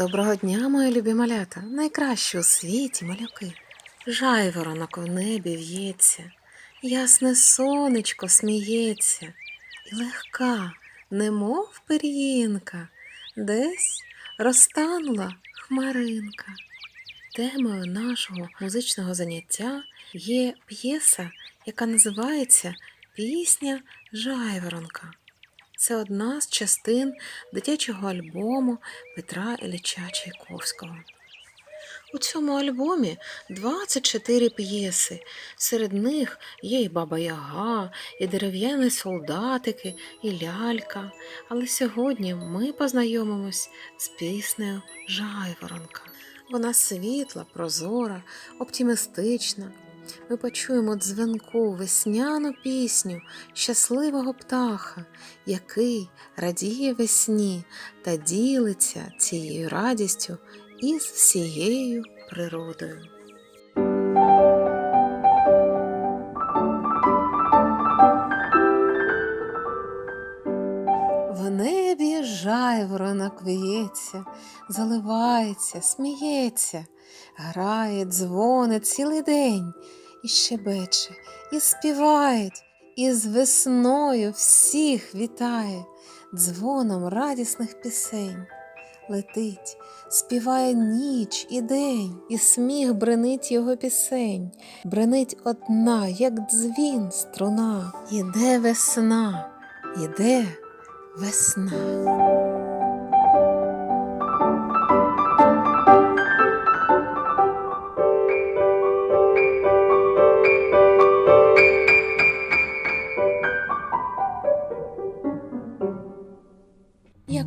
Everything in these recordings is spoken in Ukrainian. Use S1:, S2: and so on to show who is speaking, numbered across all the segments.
S1: Доброго дня, мої любі малята, найкращі у світі малюки. Жайворонок в небі в'ється, ясне сонечко сміється, і легка, немов пир'їнка, десь розтанула хмаринка. Темою нашого музичного заняття є п'єса, яка називається Пісня Жайворонка. Це одна з частин дитячого альбому Петра Ілліча Чайковського. У цьому альбомі 24 п'єси. Серед них є і Баба Яга, і дерев'яні солдатики, і лялька. Але сьогодні ми познайомимось з піснею Жайворонка. Вона світла, прозора, оптимістична. Ми почуємо дзвінку весняну пісню щасливого птаха, який радіє весні та ділиться цією радістю із всією природою. В небі жайворонок в'ється, заливається, сміється, грає, дзвонить цілий день і щебече, і співає, і з весною всіх вітає дзвоном радісних пісень. Летить, співає ніч і день, і сміх бренить його пісень, бренить одна, як дзвін струна. Іде весна, іде весна.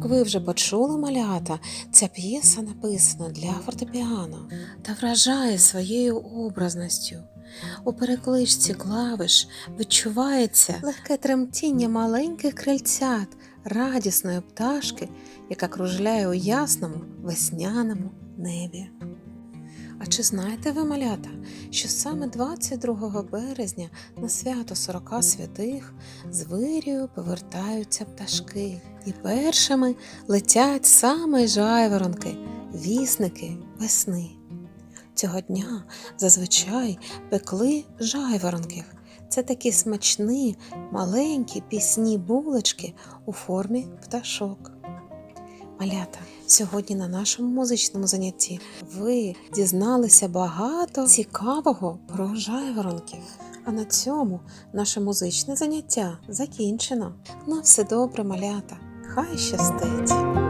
S1: Як ви вже почули, малята, ця п'єса написана для фортепіано та вражає своєю образністю. У перекличці клавиш відчувається легке тремтіння маленьких крильцят радісної пташки, яка кружляє у ясному весняному небі. А чи знаєте ви, малята, що саме 22 березня на свято Сорока святих з вирію повертаються пташки, і першими летять саме жайворонки, вісники весни. Цього дня зазвичай пекли жайворонків. Це такі смачні, маленькі пісні булочки у формі пташок. Малята, сьогодні на нашому музичному занятті ви дізналися багато цікавого про жайворонків. А на цьому наше музичне заняття закінчено. На все добре, малята. Хай щастить!